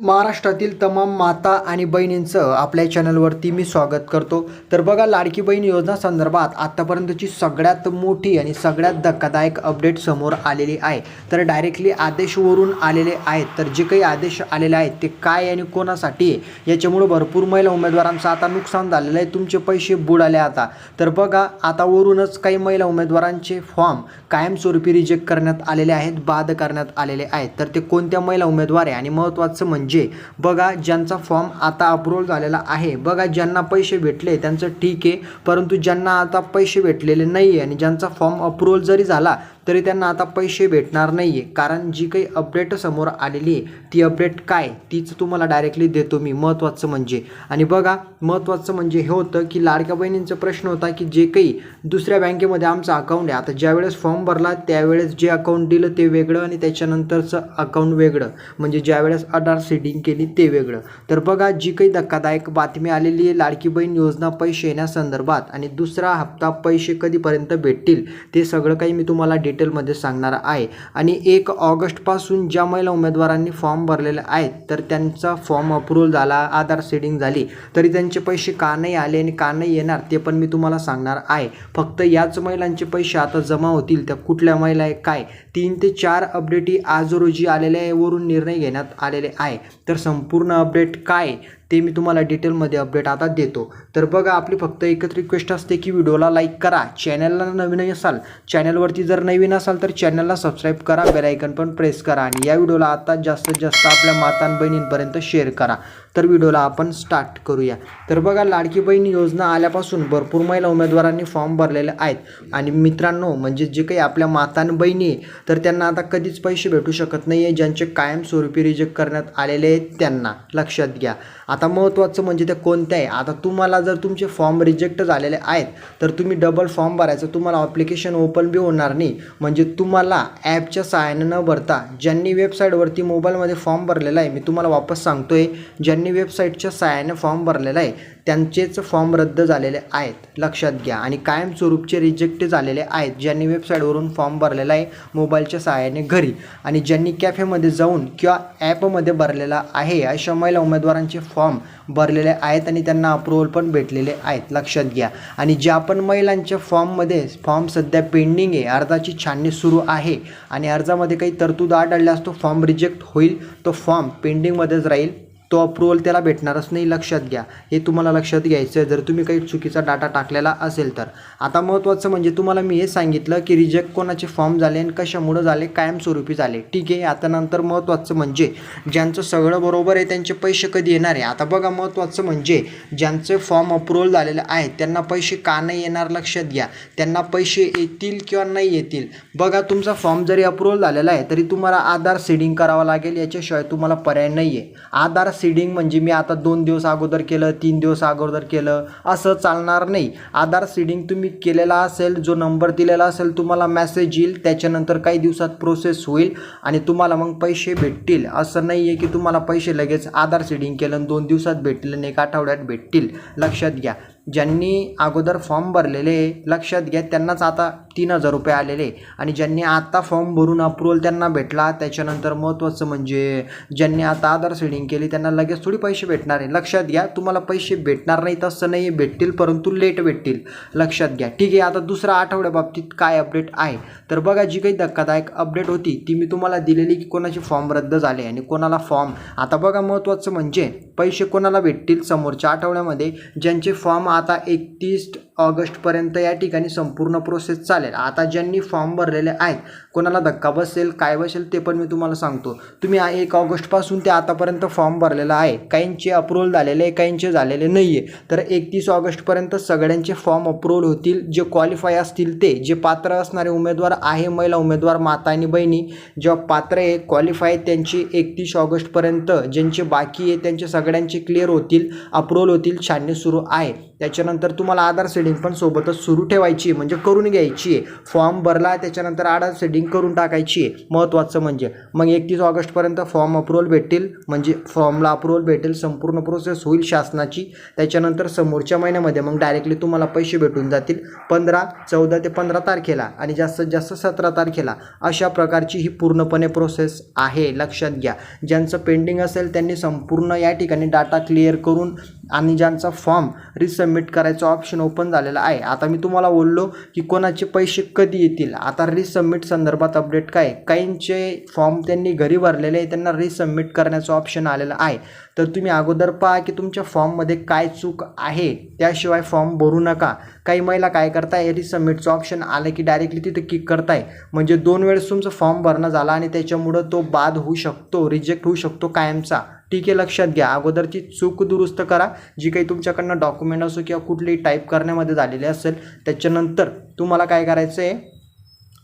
महाराष्ट्रातील तमाम माता आणि बहिणींचं आपल्या चॅनलवरती मी स्वागत करतो. तर बघा लाडकी बहीण योजना संदर्भात आत्तापर्यंतची सगळ्यात मोठी आणि सगळ्यात धक्कादायक अपडेट समोर आलेली आहे. तर डायरेक्टली आदेशवरून आलेले आहेत. तर जे काही आदेश आलेले आहेत ते काय आणि कोणासाठी आहे? याच्यामुळं भरपूर महिला उमेदवारांचं आता नुकसान झालेलं आहे. तुमचे पैसे बुडाले आता. तर बघा आता वरूनच काही महिला उमेदवारांचे फॉर्म कायमस्वरूपी रिजेक्ट करण्यात आलेले आहेत बाद करण्यात आलेले आहेत. तर ते कोणत्या महिला उमेदवार आहे? आणि महत्त्वाचं म्हणजे म्हणजे बघा ज्यांचा फॉर्म आता अप्रूव्ह झालेला आहे. बघा ज्यांना पैसे भेटले त्यांचं ठीक आहे. परंतु ज्यांना आता पैसे भेटलेले नाही आहे आणि ज्यांचा फॉर्म अप्रूव्हल जरी झाला तरी त्यांना आता पैसे भेटणार नाही आहे कारण जी काही अपडेट समोर आलेली आहे ती अपडेट काय? तीच तुम्हाला डायरेक्टली देतो मी महत्त्वाचं म्हणजे. आणि बघा महत्त्वाचं म्हणजे हे होतं की लाडक्या बहिणींचा प्रश्न होता की जे काही दुसऱ्या बँकेमध्ये आमचं अकाउंट आहे आता ज्यावेळेस फॉर्म भरला त्यावेळेस जे अकाउंट दिलं ते वेगळं आणि त्याच्यानंतरचं अकाउंट वेगळं. म्हणजे ज्यावेळेस आधार सेटिंग केली ते वेगळं. तर बघा जी काही धक्कादायक बातमी आलेली आहे लाडकी बहीण योजना पैसे येण्यासंदर्भात आणि दुसरा हप्ता पैसे कधीपर्यंत भेटतील ते सगळं काही मी तुम्हाला डिटेलमध्ये सांगणार आहे. आणि एक ऑगस्टपासून ज्या महिला उमेदवारांनी फॉर्म भरलेले आहेत तर त्यांचा फॉर्म अप्रूव्हल झाला आधार सेटिंग झाली. तरी त्यांचे पैसे का नाही आले आणि का नाही येणार ते पण मी तुम्हाला सांगणार आहे. फक्त याच महिलांचे पैसे आता जमा होतील त्या कुठल्या महिला आहे काय? तीन ते चार अपडेटही आज रोजी आलेल्या आहे वरून निर्णय घेण्यात आलेले आहे. तर संपूर्ण अपडेट काय? ते मी तुम्हाला डिटेलमध्ये अपडेट आता देतो. तर बघा आपली फक्त एकच रिक्वेस्ट असते की व्हिडिओला लाईक करा. चॅनलला नवीन असाल चॅनलवरती जर नवीन असाल तर चॅनलला सबस्क्राईब करा. बेलायकन पण प्रेस करा. आणि या व्हिडिओला आता जास्तीत जास्त आपल्या मातां बहिणींपर्यंत शेअर करा. तर व्हिडिओला आपण स्टार्ट करूया. तर बघा लाडकी बहीण योजना आल्यापासून भरपूर महिला उमेदवारांनी फॉर्म भरलेले आहेत. आणि मित्रांनो म्हणजे जे काही आपल्या मातान बहिणी आहे, तर त्यांना आता कधीच पैसे भेटू शकत नाही आहे ज्यांचे कायमस्वरूपी रिजेक्ट करण्यात आलेले आहेत त्यांना लक्षात घ्या. आता महत्त्वाचं म्हणजे ते कोणत्या आहे? आता तुम्हाला जर तुमचे फॉर्म रिजेक्ट झालेले आहेत तर तुम्ही डबल फॉर्म भरायचं तुम्हाला ॲप्लिकेशन ओपन बी होणार नाही. म्हणजे तुम्हाला ॲपच्या सहाय्याने न भरता ज्यांनी वेबसाईटवरती मोबाईलमध्ये फॉर्म भरलेला आहे मी तुम्हाला वापस सांगतो आहे ज्यांनी ज्यांनी वेबसाईटच्या सहाय्याने फॉर्म भरलेला आहे त्यांचेच फॉर्म रद्द झालेले आहेत. लक्षात घ्या. आणि कायमस्वरूपचे रिजेक्ट झालेले आहेत ज्यांनी वेबसाईटवरून फॉर्म भरलेला आहे मोबाईलच्या सहाय्याने घरी. आणि ज्यांनी कॅफेमध्ये जाऊन किंवा ॲपमध्ये भरलेला आहे अशा महिला उमेदवारांचे फॉर्म भरलेले आहेत आणि त्यांना अप्रुव्हल पण भेटलेले आहेत. लक्षात घ्या. आणि ज्या पण महिलांच्या फॉर्ममध्ये फॉर्म सध्या पेंडिंग आहे अर्जाची छाननी सुरू आहे आणि अर्जामध्ये काही तरतूद आढळल्यास तो फॉर्म रिजेक्ट होईल तो फॉर्म पेंडिंगमध्येच राहील. तो अप्रुव्हल त्याला भेटणारच नाही लक्षात घ्या. हे तुम्हाला लक्षात घ्यायचं आहे जर तुम्ही काही चुकीचा डाटा टाकलेला असेल तर. आता महत्त्वाचं म्हणजे तुम्हाला मी हे सांगितलं की रिजेक्ट कोणाचे फॉर्म झाले आणि कशामुळं झाले कायमस्वरूपी झाले. ठीक आहे आता नंतर महत्त्वाचं म्हणजे ज्यांचं सगळं बरोबर आहे त्यांचे पैसे कधी येणार आहे? आता बघा महत्त्वाचं म्हणजे ज्यांचे फॉर्म अप्रुव्हल झालेले आहेत त्यांना पैसे का नाही येणार लक्षात घ्या. त्यांना पैसे येतील किंवा नाही येतील. बघा तुमचा फॉर्म जरी अप्रुव्हल झालेला आहे तरी तुम्हाला आधार सीडिंग करावं लागेल याच्याशिवाय तुम्हाला पर्याय नाही आहे आधार सीडिंग म्हणजे मी आता दोन दिवस अगोदर केलं तीन दिवस अगोदर केलं असं चालणार नाही. आधार सीडिंग तुम्ही केलेला असेल जो नंबर दिलेला असेल तुम्हाला मॅसेज येईल त्याच्यानंतर काही दिवसात प्रोसेस होईल आणि तुम्हाला मग पैसे भेटतील. असं नाही आहे की तुम्हाला पैसे लगेच आधार सीडिंग केलं आणि दोन दिवसात भेटतील आणि एक आठवड्यात भेटतील. लक्षात घ्या. ज्यांनी अगोदर फॉर्म भरलेले आहे, लक्षात घ्या त्यांनाच आता तीन हजार रुपये आलेले. आणि ज्यांनी आत्ता फॉर्म भरून अप्रुवल त्यांना भेटला त्याच्यानंतर महत्त्वाचं म्हणजे ज्यांनी आता आधार सेडिंग केली त्यांना लगेच थोडी पैसे भेटणार आहे. लक्षात घ्या तुम्हाला पैसे भेटणार नाही तसं नाही भेटतील परंतु लेट भेटतील. लक्षात घ्या. ठीक आहे आता दुसरा आठवड्याबाबतीत काय अपडेट आहे? तर बघा जी काही धक्कादायक अपडेट होती ती मी तुम्हाला दिलेली की कोणाचे फॉर्म रद्द झाले आणि कोणाला फॉर्म आता बघा महत्त्वाचं म्हणजे पैसे कोणाला भेटतील समोरच्या आठवड्यामध्ये ज्यांचे फॉर्म आता एकतीस ऑगस्टपर्यंत या ठिकाणी संपूर्ण प्रोसेस चालेल. आता ज्यांनी फॉर्म भरलेले आहेत कोणाला धक्का बसेल काय बसेल ते पण मी तुम्हाला सांगतो. तुम्ही एक ऑगस्टपासून ते आतापर्यंत फॉर्म भरलेला आहे. काहींचे अप्रुव्हल झालेले आहे काहींचे झालेले नाही आहे तर एकतीस ऑगस्टपर्यंत सगळ्यांचे फॉर्म अप्रुव्हल होतील. जे क्वालिफाय असतील ते जे पात्र असणारे उमेदवार आहे महिला उमेदवार माता आणि बहिणी जेव्हा पात्र आहे क्वालिफाय त्यांची एकतीस ऑगस्टपर्यंत ज्यांचे बाकी आहे त्यांचे सगळ्यांचे क्लिअर होतील अप्रूवल होतील छाननी सुरू आहे. त्याच्यानंतर तुम्हाला आधार सेडिंग पण सोबतच सुरू ठेवायची आहे. म्हणजे करून घ्यायची आहे. फॉर्म भरला त्याच्यानंतर आधार सेडिंग करून टाकायची आहे. महत्त्वाचं म्हणजे. मग एकतीस ऑगस्टपर्यंत फॉर्म अप्रुव्हल भेटेल म्हणजे फॉर्मला अप्रुव्हल भेटेल. संपूर्ण प्रोसेस होईल शासनाची. त्याच्यानंतर समोरच्या महिन्यामध्ये मग डायरेक्टली तुम्हाला पैसे भेटून जातील. पंधरा चौदा ते पंधरा तारखेला आणि जास्तीत जास्त सतरा तारखेला अशा प्रकारची ही पूर्णपणे प्रोसेस आहे. लक्षात घ्या. ज्यांचं पेंडिंग असेल त्यांनी संपूर्ण या ठिकाणी डाटा क्लिअर करून आणि ज्यांचा फॉर्म रिसबमिट करायचा ऑप्शन ओपन झालेला आहे. आता मी तुम्हाला बोललो की कोणाचे पैसे कधी येतील? आता रिसबमिट संदर्भात अपडेट काय? काहींचे फॉर्म त्यांनी घरी भरलेले आहे त्यांना रिसबमिट करण्याचं ऑप्शन आलेलं आहे. तर तुम्ही अगोदर पहा की तुमच्या फॉर्ममध्ये काय चूक आहे. त्याशिवाय फॉर्म भरू नका. काही महिला काय करताय? रिसबमिटचं ऑप्शन आलं की डायरेक्टली तिथे क्लिक करताय. म्हणजे दोन वेळेस तुमचं फॉर्म भरणं झाला आणि त्याच्यामुळं तो बाद होऊ शकतो रिजेक्ट होऊ शकतो कायमचा. ठीक आहे लक्षात घ्या. अगोदरची चूक दुरुस्त करा. जी काही तुमच्याकडनं डॉक्युमेंट असो किंवा कुठलीही टाईप करण्यामध्ये झालेली असेल त्याच्यानंतर तुम्हाला काय करायचं आहे?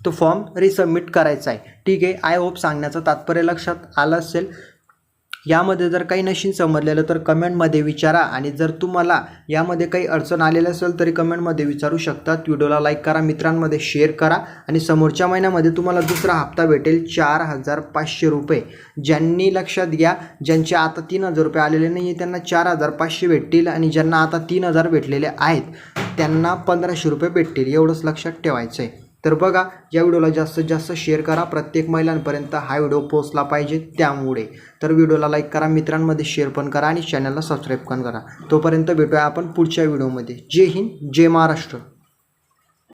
तो फॉर्म रिसबमिट करायचा आहे. ठीक आहे आय होप सांगण्याचं तात्पर्य लक्षात आलं असेल. यामध्ये जर काही नशीन समजलेलं तर कमेंटमध्ये विचारा. आणि जर तुम्हाला यामध्ये काही अडचण आलेली असेल तरी कमेंटमध्ये विचारू शकतात व्हिडिओला लाईक करा मित्रांमध्ये शेअर करा. आणि समोरच्या महिन्यामध्ये तुम्हाला दुसरा हप्ता भेटेल चार हजार पाचशे रुपये. ज्यांनी लक्षात घ्या ज्यांचे आता तीन हजार रुपये आलेले नाही आहे त्यांना चार हजार पाचशे भेटतील. आणि ज्यांना आता तीन हजार भेटलेले आहेत त्यांना पंधराशे रुपये भेटतील. एवढंच लक्षात ठेवायचं आहे तर बघा या व्हिडिओला जास्तीत जास्त शेअर करा. प्रत्येक महिलांपर्यंत हा व्हिडिओ पोचला पाहिजे त्यामुळे. तर व्हिडिओला लाईक करा मित्रांमध्ये शेअर पण करा आणि चॅनलला सबस्क्राईब पण करा. तोपर्यंत भेटूया आपण पुढच्या व्हिडिओमध्ये. जय हिंद जय महाराष्ट्र.